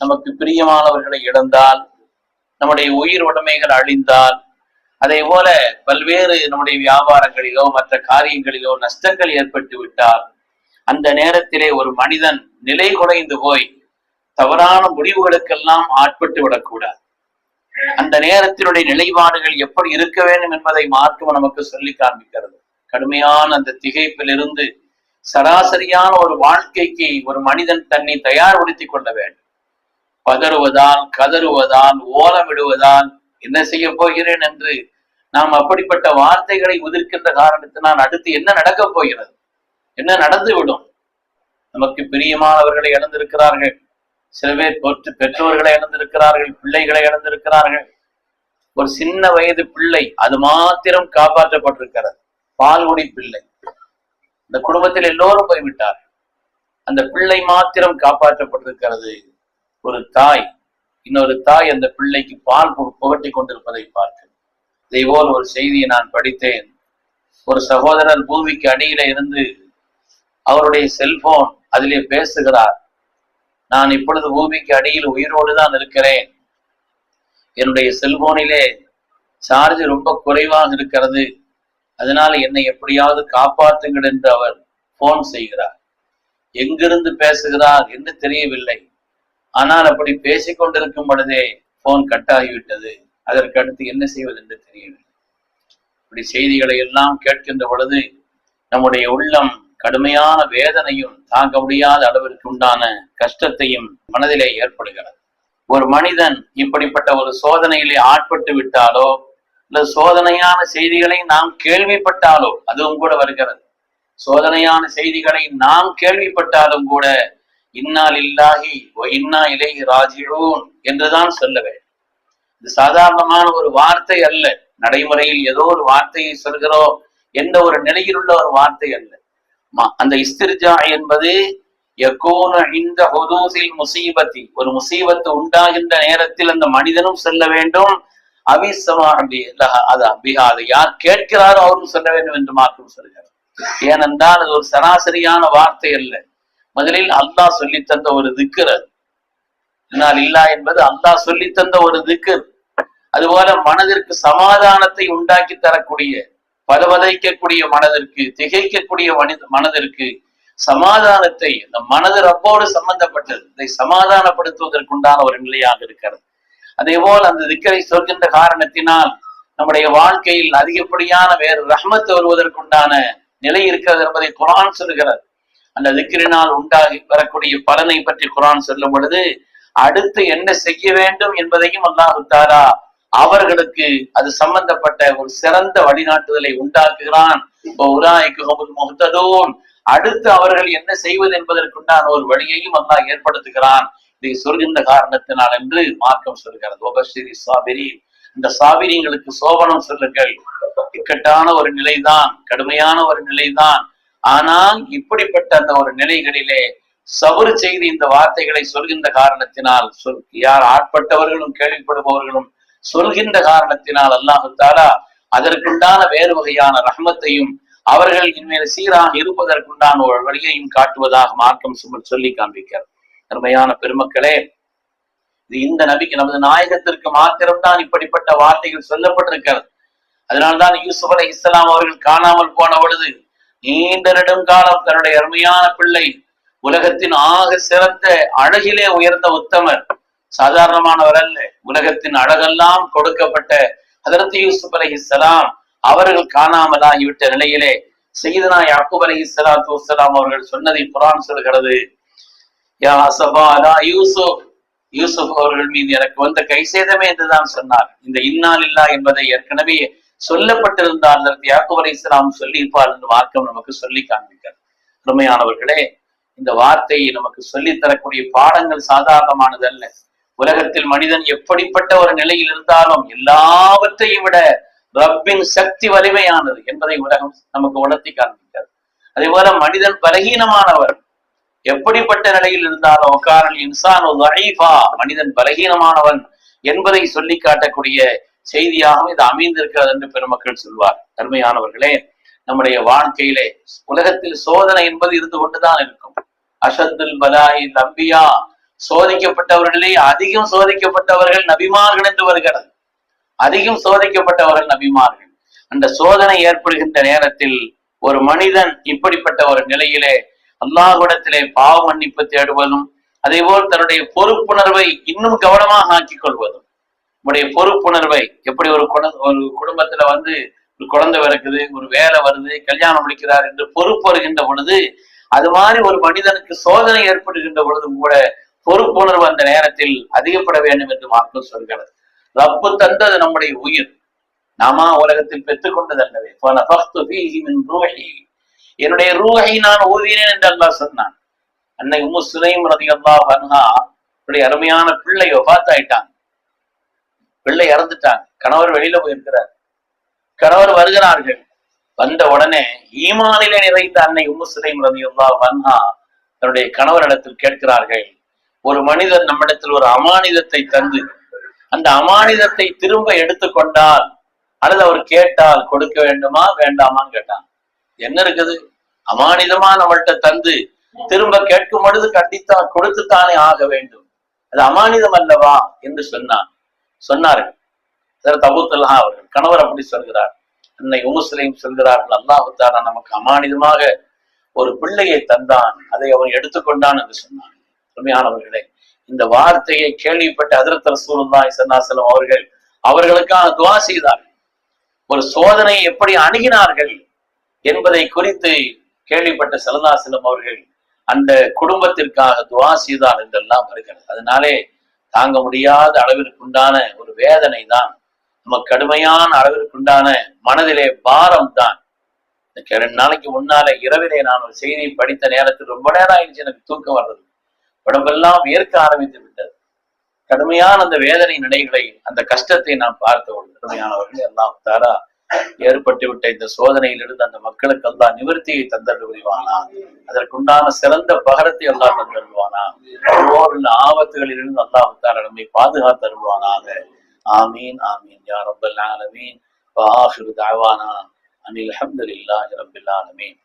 நமக்கு பிரியமானவர்களை இழந்தால் நம்முடைய உயிர் உடைமைகள் அழிந்தால் அதே போல பல்வேறு நம்முடைய வியாபாரங்களிலோ மற்ற காரியங்களிலோ நஷ்டங்கள் ஏற்பட்டு விட்டால் அந்த நேரத்திலே ஒரு மனிதன் நிலை குறைந்து போய் தவறான முடிவுகளுக்கெல்லாம் ஆட்பட்டு விடக்கூடாது. அந்த நேரத்தினுடைய நிலைப்பாடுகள் எப்படி இருக்க வேண்டும் என்பதை மார்க்கம் நமக்கு சொல்லி காண்பிக்கிறது. கடுமையான அந்த திகைப்பிலிருந்து சராசரியான ஒரு வாழ்க்கைக்கு ஒரு மனிதன் தன்னை தயார்படுத்திக் கொள்ள வேண்டும். பதறுவதால் கதறுவதான் ஓலமிடுவதான் என்ன செய்ய போகிறேன் என்று நாம் அப்படிப்பட்ட வார்த்தைகளை உதிர்க்கின்ற காரணத்தினால் அடுத்து என்ன நடக்கப் போகிறது? என்ன நடந்து விடும் நமக்கு பிரியமானவர்களை இழந்திருக்கிறார்கள். சில பேர் பொற்று பெற்றோர்களை இழந்திருக்கிறார்கள் பிள்ளைகளை இழந்திருக்கிறார்கள். ஒரு சின்ன வயது பிள்ளை அது மாத்திரம் காப்பாற்றப்பட்டிருக்கிறது. பால்குடி பிள்ளை. இந்த குடும்பத்தில் எல்லோரும் போய்விட்டார் அந்த பிள்ளை மாத்திரம் காப்பாற்றப்பட்டிருக்கிறது. ஒரு தாய் இன்னொரு தாய் அந்த பிள்ளைக்கு பால் புகட்டி கொண்டிருப்பதை பார்க்கிறேன். இதே போல் ஒரு செய்தியை நான் படித்தேன். ஒரு சகோதரர் பூமிக்கு அடியில இருந்து அவருடைய செல்போன் அதிலே பேசுகிறார். நான் இப்பொழுது பூமிக்கு அடியில் உயிரோடு தான் இருக்கிறேன். என்னுடைய செல்போனிலே சார்ஜ் ரொம்ப குறைவாக இருக்கிறது. அதனால என்னை எப்படியாவது காப்பாற்றுங்கள் என்று அவர் போன் செய்கிறார். எங்கிருந்து பேசுகிறார் என்று தெரியவில்லை. ஆனால் அப்படி பேசிக் கொண்டிருக்கும் பொழுதே போன் கட் ஆகிவிட்டது. அதற்கு அடுத்து என்ன செய்வது என்று தெரியவில்லை. இப்படி செய்திகளை எல்லாம் கேட்கின்ற பொழுது நம்முடைய உள்ளம் கடுமையான வேதனையும் தாங்க முடியாத அளவிற்கு உண்டான கஷ்டத்தையும் மனதிலே ஏற்படுகிறது. ஒரு மனிதன் இப்படிப்பட்ட ஒரு சோதனையிலே ஆட்பட்டு விட்டாலோ இல்ல சோதனையான செய்திகளை நாம் கேள்விப்பட்டாலோ அதுவும் கூட வருகிறது. சோதனையான செய்திகளை நாம் கேள்விப்பட்டாலும் கூட இன்னால் இல்லாஹி இன்னா இலை ராஜிழூன் என்றுதான் சொல்ல வேண்டும். இது சாதாரணமான ஒரு வார்த்தை அல்ல. நடைமுறையில் ஏதோ ஒரு வார்த்தையை சொல்கிறோம். என்ற ஒரு நிலையில் உள்ள ஒரு வார்த்தை அல்ல. ம- அந்த இஸ்திர்ஜா என்பது இந்த ஹொதூசில் முசீபத்தி. ஒரு முசீபத்து உண்டாகின்ற நேரத்தில் அந்த மனிதனும் சொல்ல வேண்டும். அபிசமா அது அபிஹா அதை யார் கேட்கிறாரோ அவரும் சொல்ல வேண்டும் என்று மாற்றம் சொல்கிறார். ஏனென்றால் அது ஒரு சராசரியான வார்த்தை அல்ல. முதலில் அல்லாஹ் சொல்லித் தந்த ஒரு திக்கர் அது. என்னால் இல்லா என்பது அல்லாஹ் சொல்லி தந்த ஒரு திக்கர் அதுபோல மனதிற்கு சமாதானத்தை உண்டாக்கி தரக்கூடிய பதவதைக்கக்கூடிய மனதிற்கு திகைக்கக்கூடிய மனித மனதிற்கு சமாதானத்தை இந்த மனது ரப்போடு சம்பந்தப்பட்டது. இதை சமாதானப்படுத்துவதற்குண்டான ஒரு நிலையாக இருக்கிறது. அதே போல் அந்த திக்கரை சொல்கின்ற காரணத்தினால் நம்முடைய வாழ்க்கையில் அதிகப்படியான வேறு ரஹமத்து வருவதற்குண்டான நிலை இருக்கிறது என்பதை குரான் சொல்லுகிறது. அந்த திக்கிரினால் உண்டாகி வரக்கூடிய பலனை பற்றி குரான் சொல்லும் பொழுது அடுத்து என்ன செய்ய வேண்டும் என்பதையும் அல்லாஹு தாலா அவர்களுக்கு அது சம்பந்தப்பட்ட ஒரு சிறந்த வழிகாட்டுதலை உண்டாக்குகிறான். அடுத்து அவர்கள் என்ன செய்வது என்பதற்குண்டான ஒரு வழியையும் அல்லாஹ் ஏற்படுத்துகிறான். இதை சொல்கின்ற காரணத்தினால் என்று மார்க்கம் சொல்கிறது. ஒபஸ்ரீ சாபிரி இந்த சாபிரிங்களுக்கு சோபனம் சொல்லுங்கள். இக்கட்டான ஒரு நிலைதான் கடுமையான ஒரு நிலைதான். ஆனால் இப்படிப்பட்ட அந்த ஒரு நிலைகளிலே சவுறு செய்து இந்த வார்த்தைகளை சொல்கின்ற காரணத்தினால் சொல் யார் ஆட்பட்டவர்களும் கேள்விப்படுபவர்களும் சொல்கின்ற காரணத்தினால் அல்லாஹு தாலா அதற்குண்டான வேறு வகையான ரஹமத்தையும் அவர்கள் இனிமேல் சீராக இருப்பதற்குண்டான ஒரு வழியையும் காட்டுவதாக மார்க்கம் சுமர் சொல்லி காண்பிக்கிறார் அருமையான பெருமக்களே இது இந்த நபிக்கு நமது நாயகத்திற்கு மாத்திரம்தான் இப்படிப்பட்ட வார்த்தைகள் சொல்லப்பட்டிருக்கிறது. அதனால்தான் யூசுப் அலை இஸ்லாம் அவர்கள் காணாமல் போன பொழுது நீண்ட நெடுங்காலம் தன்னுடைய அருமையான பிள்ளை உலகத்தின் ஆக சிறந்த அழகிலே உயர்ந்த உத்தமர். சாதாரணமானவர் அல்ல உலகத்தின் அழகெல்லாம் கொடுக்கப்பட்ட ஹதரத் யூசுப் அலை இஸ்லாம் அவர்கள் காணாமல் ஆகிவிட்ட நிலையிலே செய்தனா யாக்குப் அலி இஸ்லாத்து வஸ்ஸலாம் அவர்கள் சொன்னதை புரான் சொல்கிறது. யா அசபா அலா யூசுப். யூசுப் அவர்கள் மீது எனக்கு வந்த கை சேதமே என்றுதான் சொன்னார். இந்த இன்னால் இல்லா என்பதை ஏற்கனவே சொல்லப்பட்டிருந்தால் யாக்குவர் இஸ்லாம் சொல்லியிருப்பார் என்று மார்க்கம் நமக்கு சொல்லி காண்பிக்கிறது. அருமையானவர்களே இந்த வார்த்தையை நமக்கு சொல்லி தரக்கூடிய பாடங்கள் சாதாரணமானது அல்ல. உலகத்தில் மனிதன் எப்படிப்பட்ட ஒரு நிலையில் இருந்தாலும் எல்லாவற்றையும் விட ரப்பின் சக்தி வலிமையானது என்பதை உலகம் நமக்கு உணர்த்தி காண்பிக்கிறது. அதே போல மனிதன் பலகீனமானவர். எப்படிப்பட்ட நிலையில் இருந்தாலும் காரல் இன்சான் மனிதன் பலகீனமானவன் என்பதை சொல்லி காட்டக்கூடிய செய்தியாகவும் இது அமைந்திருக்கிறது என்று பெருமக்கள் சொல்வார். அருமையானவர்களே நம்முடைய வாழ்க்கையிலே உலகத்தில் சோதனை என்பது இருந்து கொண்டுதான் இருக்கும். அஷத்துல் பலாயி நம்பியா சோதிக்கப்பட்டவர்களே அதிகம் சோதிக்கப்பட்டவர்கள் நபிமார்கள் என்று வருகிறது. அதிகம் சோதிக்கப்பட்டவர்கள் நபிமார்கள். அந்த சோதனை ஏற்படுகின்ற நேரத்தில் ஒரு மனிதன் இப்படிப்பட்ட ஒரு நிலையிலே அல்லாஹுடத்திலே பாவ மன்னிப்பு தேடுவதும் அதே போல் தன்னுடைய பொறுப்புணர்வை இன்னும் கவனமாக ஆக்கிக் கொள்வதும் நம்முடைய பொறுப்புணர்வை எப்படி ஒரு ஒரு குடும்பத்துல வந்து ஒரு குழந்தை பிறக்குது ஒரு வேலை வருது கல்யாணம் முடிக்கிறார் என்று பொறுப்பு வருகின்ற பொழுது அது மாதிரி ஒரு மனிதனுக்கு சோதனை ஏற்படுகின்ற பொழுது கூட பொறுப்புணர்வு அந்த நேரத்தில் அதிகப்பட வேண்டும் என்று மார்க்கம் சொல்கிறது ரப்பு தந்தது நம்முடைய உயிர். நாமா உலகத்தில் பெற்றுக்கொண்டது அல்லவே என்னுடைய ரூஹை நான் ஊதினேன் என்று அல்லாஹ் சொன்னான். அன்னை உம்மு சுலைம் ரதி அல்லாஹ் அருமையான பிள்ளை ஒபாத்தாயிட்டாங்க பிள்ளை இறந்துட்டாங்க. கணவர் வெளியில போயிருக்கிறார். கணவர் வருகிறார்கள். வந்த உடனே ஈமானில நிறைந்த அன்னை உம்மு சிலை ரலியல்லாஹு அன்ஹா தன்னுடைய கணவரிடத்தில் கேட்கிறார்கள் ஒரு மனிதன் நம்மிடத்தில் ஒரு அமானிதத்தை தந்து அந்த அமானிதத்தை திரும்ப எடுத்துக்கொண்டால் அல்லது அவர் கேட்டால் கொடுக்க வேண்டுமா வேண்டாமான்னு கேட்டான். என்ன இருக்குது? அமானிதமா நம்மள்கிட்ட தந்து திரும்ப கேட்கும் பொழுது கண்டித்தா கொடுத்துத்தானே ஆக வேண்டும். அது அமானிதம் அல்லவா? என்று சொன்னான். சொன்னார்கள். சார் தபுத்தல்லா அவர்கள் கணவர் அப்படி சொல்கிறார். அன்னை உமுஸ்லீம் சொல்கிறார்கள் அல்லாஹு நமக்கு அமானிதமாக ஒரு பிள்ளையை தந்தான் அதை அவன் எடுத்துக்கொண்டான் என்று சொன்னான் உண்மையானவர்களே இந்த வார்த்தையை கேள்விப்பட்ட அதிரத் ரசூலுல்லாஹி சன்னாசலம் அவர்கள் அவர்களுக்காக துவா செய்தார்கள். ஒரு சோதனையை எப்படி அணுகினார்கள் என்பதை குறித்து கேள்விப்பட்ட சலதாசலம் அவர்கள் அந்த குடும்பத்திற்காக துவா செய்தார் என்றெல்லாம் வருகிறது. அதனாலே தாங்க முடியாத அளவிற்குண்டான ஒரு வேதனை தான் நம்ம கடுமையான அளவிற்குண்டான மனதிலே பாரம் தான் இந்த ரெண்டு நாளைக்கு முன்னால இரவிலே நான் ஒரு செய்தி படித்த நேரத்தில் ரொம்ப நேரம் ஆயிடுச்சு எனக்கு தூக்கம் வர்றது. உடம்பெல்லாம் ஏற்க ஆரம்பித்து விட்டது. கடுமையான அந்த வேதனை நிலைகளை அந்த கஷ்டத்தை நாம் ஒரு கடுமையானவர்கள் எல்லாம் தாரா ஏற்பட்டுவிட்ட இந்த சோதனையிலிருந்து அந்த மக்களுக்கு எல்லாம் நிவர்த்தியை தந்தருவானா அதற்குண்டான சிறந்த பகரத்தை எல்லாம் தந்தருவானா ஒவ்வொரு ஆபத்துகளிலிருந்து அல்லாஹ் தாரா நம்மை பாதுகாத்தருள்வானாக ஆமீன் ஆமீன். யா ரப்பல் ஆலமீன். வாஹிரு அனில் அல்ஹம்துலில்லாஹி ரப்பில் ஆலமீன்.